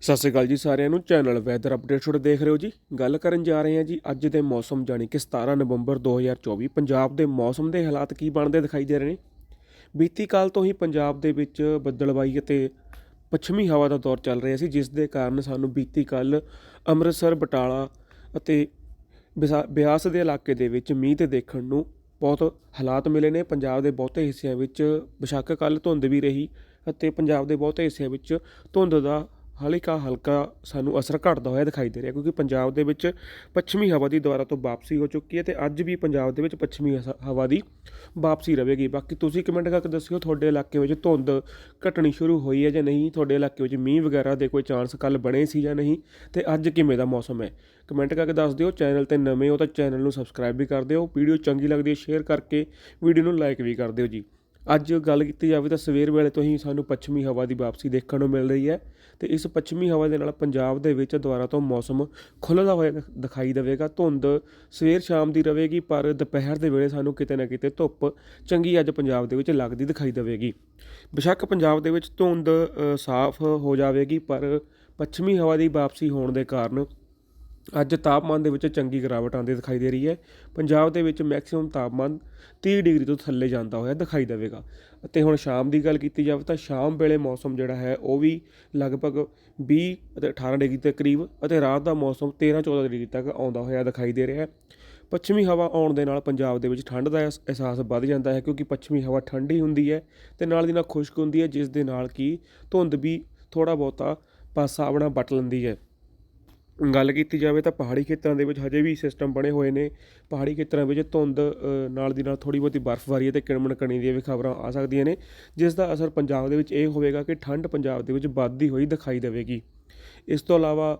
ਸਤਿ ਸ਼੍ਰੀ ਅਕਾਲ ਜੀ ਸਾਰਿਆਂ ਨੂੰ। ਚੈਨਲ ਵੈਦਰ ਅਪਡੇਟ ਛੋੜ ਦੇਖ ਰਹੇ ਹੋ ਜੀ। ਗੱਲ ਕਰਨ ਜਾ ਰਹੇ ਹਾਂ ਜੀ ਅੱਜ ਦੇ ਮੌਸਮ ਜਾਣੀ ਕਿ 17 ਨਵੰਬਰ 2024 ਪੰਜਾਬ ਦੇ ਮੌਸਮ ਦੇ ਹਾਲਾਤ ਕੀ ਬਣਦੇ ਦਿਖਾਈ ਦੇ ਰਹੇ ਨੇ? ਬੀਤੀ ਕਾਲ ਤੋਂ ਹੀ ਪੰਜਾਬ ਦੇ ਵਿੱਚ ਬੱਦਲਵਾਈ ਅਤੇ ਪੱਛਮੀ ਹਵਾ ਦਾ ਦੌਰ ਚੱਲ ਰਿਹਾ ਸੀ, ਜਿਸ ਦੇ ਕਾਰਨ ਸਾਨੂੰ ਬੀਤੀ ਕੱਲ ਅੰਮ੍ਰਿਤਸਰ, ਬਟਾਲਾ ਅਤੇ ਬਿਸਾ- ਬਿਆਸ ਦੇ ਇਲਾਕੇ ਦੇ ਵਿੱਚ ਮੀਂਹ ਤੇ ਦੇਖਣ ਨੂੰ ਬਹੁਤ ਹਾਲਾਤ ਮਿਲੇ ਨੇ। ਪੰਜਾਬ ਦੇ ਬਹੁਤੇ ਹਿੱਸਿਆਂ ਵਿੱਚ ਬੇਸ਼ੱਕ ਕੱਲ ਧੁੰਦ ਵੀ ਰਹੀ ਅਤੇ ਪੰਜਾਬ ਦੇ ਬਹੁਤੇ ਹਿੱਸਿਆਂ ਵਿੱਚ ਧੁੰਦ ਦਾ ਹਲਕਾ ਹਲਕਾ ਸਾਨੂੰ ਅਸਰ ਘਟਦਾ ਹੋਇਆ ਦਿਖਾਈ ਦੇ ਰਿਹਾ ਕਿਉਂਕਿ ਪੰਜਾਬ ਦੇ ਵਿੱਚ ਪੱਛਮੀ ਹਵਾ ਦੀ ਦੁਆਰਾ ਤੋਂ ਵਾਪਸੀ ਹੋ ਚੁੱਕੀ ਹੈ ਤੇ ਅੱਜ ਵੀ ਪੰਜਾਬ ਦੇ ਵਿੱਚ ਪੱਛਮੀ ਹਸ- ਹਵਾ ਦੀ ਵਾਪਸੀ ਰਹੇਗੀ ਬਾਕੀ ਤੁਸੀਂ ਕਮੈਂਟ ਕਰਕੇ ਦੱਸਿਓ ਤੁਹਾਡੇ ਇਲਾਕੇ ਵਿੱਚ ਧੁੰਦ ਘਟਣੀ ਸ਼ੁਰੂ ਹੋਈ ਹੈ ਜਾਂ ਨਹੀਂ? ਤੁਹਾਡੇ ਇਲਾਕੇ ਵਿੱਚ ਮੀਂਹ ਵਗੈਰਾ ਦੇ ਕੋਈ ਚਾਂਸ ਕੱਲ ਬਣੇ ਸੀ ਜਾਂ ਨਹੀਂ? ਤੇ ਅੱਜ ਕਿਵੇਂ ਦਾ ਮੌਸਮ ਹੈ? ਕਮੈਂਟ ਕਰਕੇ ਦੱਸ ਦਿਓ, ਚੈਨਲ ਤੇ ਨਵੇਂ ਹੋ ਤਾਂ ਚੈਨਲ ਨੂੰ ਸਬਸਕ੍ਰਾਈਬ ਵੀ ਕਰ ਦਿਓ। ਵੀਡੀਓ ਚੰਗੀ ਲੱਗਦੀ ਹੈ, ਸ਼ੇਅਰ ਕਰਕੇ ਵੀਡੀਓ ਨੂੰ ਲਾਈਕ ਵੀ ਕਰ ਦਿਓ ਜੀ। ਅੱਜ ਗੱਲ ਕੀਤੀ ਜਾਵੇ ਤਾਂ ਸਵੇਰ ਵੇਲੇ ਤੋਂ ਹੀ ਸਾਨੂੰ ਪੱਛਮੀ ਹਵਾ ਦੀ ਵਾਪਸੀ ਦੇਖਣ ਨੂੰ ਮਿਲ ਰਹੀ ਹੈ ਅਤੇ ਇਸ ਪੱਛਮੀ ਹਵਾ ਦੇ ਨਾਲ ਪੰਜਾਬ ਦੇ ਵਿੱਚ ਦੁਬਾਰਾ ਤੋਂ ਮੌਸਮ ਖੁੱਲ੍ਹਦਾ ਹੋਇਆ ਦਿਖਾਈ ਦੇਵੇਗਾ। ਧੁੰਦ ਸਵੇਰ ਸ਼ਾਮ ਦੀ ਰਹੇਗੀ, ਪਰ ਦੁਪਹਿਰ ਦੇ ਵੇਲੇ ਸਾਨੂੰ ਕਿਤੇ ਨਾ ਕਿਤੇ ਧੁੱਪ ਚੰਗੀ ਅੱਜ ਪੰਜਾਬ ਦੇ ਵਿੱਚ ਲੱਗਦੀ ਦਿਖਾਈ ਦੇਵੇਗੀ। ਬੇਸ਼ੱਕ ਪੰਜਾਬ ਦੇ ਵਿੱਚ ਧੁੰਦ ਸਾਫ਼ ਹੋ ਜਾਵੇਗੀ, ਪਰ ਪੱਛਮੀ ਹਵਾ ਦੀ ਵਾਪਸੀ ਹੋਣ ਦੇ ਕਾਰਨ ਅੱਜ ਤਾਪਮਾਨ ਦੇ ਵਿੱਚ ਚੰਗੀ ਗਿਰਾਵਟ ਆਉਂਦੀ ਦਿਖਾਈ ਦੇ ਰਹੀ ਹੈ। ਪੰਜਾਬ ਦੇ ਵਿੱਚ ਮੈਕਸਿਮਮ ਤਾਪਮਾਨ 30 ਡਿਗਰੀ ਤੋਂ ਥੱਲੇ ਜਾਂਦਾ ਹੋਇਆ ਦਿਖਾਈ ਦੇਵੇਗਾ। ਅਤੇ ਹੁਣ ਸ਼ਾਮ ਦੀ ਗੱਲ ਕੀਤੀ ਜਾਵੇ ਤਾਂ ਸ਼ਾਮ ਵੇਲੇ ਮੌਸਮ ਜਿਹੜਾ ਹੈ, ਉਹ ਵੀ ਲਗਭਗ 20 ਅਤੇ 18 ਡਿਗਰੀ ਦੇ ਕਰੀਬ ਅਤੇ ਰਾਤ ਦਾ ਮੌਸਮ 13 14 ਡਿਗਰੀ ਤੱਕ ਆਉਂਦਾ ਹੋਇਆ ਦਿਖਾਈ ਦੇ ਰਿਹਾ ਹੈ। ਪੱਛਮੀ ਹਵਾ ਆਉਣ ਦੇ ਨਾਲ ਪੰਜਾਬ ਦੇ ਵਿੱਚ ਠੰਡ ਦਾ ਅਹਿਸ- ਅਹਿਸਾਸ ਵੱਧ ਜਾਂਦਾ ਹੈ ਕਿਉਂਕਿ ਪੱਛਮੀ ਹਵਾ ਠੰਡੀ ਹੁੰਦੀ ਹੈ ਤੇ ਨਾਲ ਦੀ ਨਾਲ ਖੁਸ਼ਕ ਹੁੰਦੀ ਹੈ, ਜਿਸ ਦੇ ਨਾਲ ਕਿ ਧੁੰਦ ਵੀ ਥੋੜਾ ਬਹੁਤਾ ਪਾਸਾ ਆਪਣਾ ਵੱਟ ਲੈਂਦੀ ਹੈ। ਗੱਲ ਕੀਤੀ ਜਾਵੇ ਤਾਂ ਪਹਾੜੀ ਖੇਤਰਾਂ ਦੇ ਵਿੱਚ ਹਜੇ ਵੀ ਸਿਸਟਮ ਬਣੇ ਹੋਏ ਨੇ। ਪਹਾੜੀ ਖੇਤਰਾਂ ਵਿੱਚ ਧੁੰਦ ਨਾਲ ਦੀ ਨਾਲ ਥੋੜੀ ਬਹੁਤੀ ਬਰਫ਼ਬਾਰੀ ਅਤੇ ਕਿਣਮਣ ਕਣੀ ਦੀਆਂ ਵੀ ਖਬਰਾਂ ਆ ਸਕਦੀਆਂ ਨੇ, ਜਿਸ ਦਾ ਅਸਰ ਪੰਜਾਬ ਦੇ ਵਿੱਚ ਇਹ ਹੋਵੇਗਾ ਕਿ ਠੰਡ ਪੰਜਾਬ ਦੇ ਵਿੱਚ ਵੱਧਦੀ ਹੋਈ ਦਿਖਾਈ ਦੇਵੇਗੀ। ਇਸ ਤੋਂ ਇਲਾਵਾ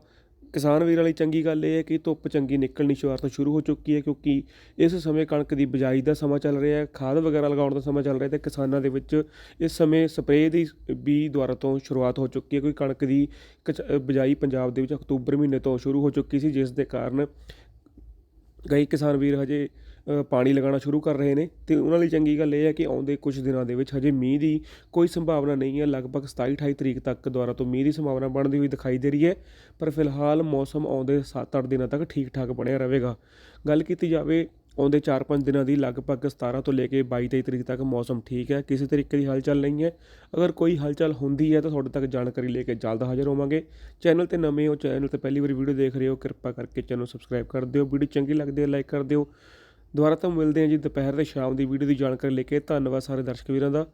ਕਿਸਾਨ ਵੀਰਾਂ ਲਈ ਚੰਗੀ ਗੱਲ ਇਹ ਹੈ ਕਿ ਧੁੱਪ ਚੰਗੀ ਨਿਕਲਣੀ ਸ਼ੁਰੂਆਤ ਤੋਂ ਸ਼ੁਰੂ ਹੋ ਚੁੱਕੀ ਹੈ ਕਿਉਂਕਿ ਇਸ ਸਮੇਂ ਕਣਕ ਦੀ ਬਿਜਾਈ ਦਾ ਸਮਾਂ ਚੱਲ ਰਿਹਾ ਹੈ, ਖਾਦ ਵਗੈਰਾ ਲਗਾਉਣ ਦਾ ਸਮਾਂ ਚੱਲ ਰਿਹਾ ਤੇ ਕਿਸਾਨਾਂ ਦੇ ਵਿੱਚ ਇਸ ਸਮੇਂ ਸਪਰੇਅ ਦੀ ਵੀ ਦੁਆਰਾ ਤੋਂ ਸ਼ੁਰੂਆਤ ਹੋ ਚੁੱਕੀ ਹੈ ਕੋਈ ਕਣਕ ਦੀ ਕਚ- ਬਿਜਾਈ ਪੰਜਾਬ ਦੇ ਵਿੱਚ ਅਕਤੂਬਰ ਮਹੀਨੇ ਤੋਂ ਸ਼ੁਰੂ ਹੋ ਚੁੱਕੀ ਸੀ, ਜਿਸ ਦੇ ਕਾਰਨ ਕਈ ਕਿਸਾਨ ਵੀਰ ਹਜੇ ਪਾਣੀ ਲਗਾਉਣਾ ਸ਼ੁਰੂ ਕਰ ਰਹੇ ਨੇ ਤੇ ਉਹਨਾਂ ਲਈ ਚੰਗੀ ਗੱਲ ਇਹ ਹੈ ਕਿ ਆਉਂਦੇ ਕੁਝ ਦਿਨਾਂ ਦੇ ਵਿੱਚ ਹਜੇ ਮੀਂਹ ਦੀ ਕੋਈ ਸੰਭਾਵਨਾ ਨਹੀਂ ਹੈ। ਲਗਭਗ 27 28 ਤਰੀਕ ਤੱਕ ਦੁਆਰਾ ਤੋਂ ਮੀਂਹ ਦੀ ਸੰਭਾਵਨਾ ਬਣਦੀ ਹੋਈ ਦਿਖਾਈ ਦੇ ਰਹੀ ਹੈ, ਪਰ ਫਿਲਹਾਲ ਮੌਸਮ ਆਉਂਦੇ 7-8 ਦਿਨਾਂ ਤੱਕ ਠੀਕ ਠਾਕ ਬਣਿਆ ਰਹੇਗਾ। ਗੱਲ ਕੀਤੀ ਜਾਵੇ ਆਉਂਦੇ 4-5 ਦਿਨਾਂ ਦੀ, ਲਗਭਗ 17 ਤੋਂ ਲੈ ਕੇ 22-23 ਤਰੀਕ ਤੱਕ ਮੌਸਮ ਠੀਕ ਹੈ, ਕਿਸੇ ਤਰੀਕੇ ਦੀ ਹਲਚਲ ਨਹੀਂ ਹੈ। ਅਗਰ ਕੋਈ ਹਲਚਲ ਹੁੰਦੀ ਹੈ ਤਾਂ ਤੁਹਾਡੇ ਤੱਕ ਜਾਣਕਾਰੀ ਲੈ ਕੇ ਜਲਦ ਹਾਜ਼ਰ ਹੋਵਾਂਗੇ। ਚੈਨਲ ਤੇ ਨਵੇਂ ਹੋ, ਚੈਨਲ ਤੇ ਪਹਿਲੀ ਵਾਰੀ ਵੀਡੀਓ ਦੇਖ ਰਹੇ ਹੋ, ਕਿਰਪਾ ਕਰਕੇ ਚੈਨਲ ਨੂੰ ਸਬਸਕ੍ਰਾਈਬ ਕਰ ਦਿਓ। ਵੀਡੀਓ ਚੰਗੀ ਲੱਗਦੀ ਹੈ, ਲਾਈਕ ਕਰ ਦਿਓ। ਦੁਬਾਰਾ ਤੋਂ ਮਿਲਦੇ ਹਾਂ ਜੀ ਦੁਪਹਿਰ ਤੇ ਸ਼ਾਮ ਦੀ ਵੀਡੀਓ ਦੀ ਜਾਣਕਾਰੀ ਲੈ ਕੇ। ਧੰਨਵਾਦ ਸਾਰੇ ਦਰਸ਼ਕ ਵੀਰਾਂ ਦਾ।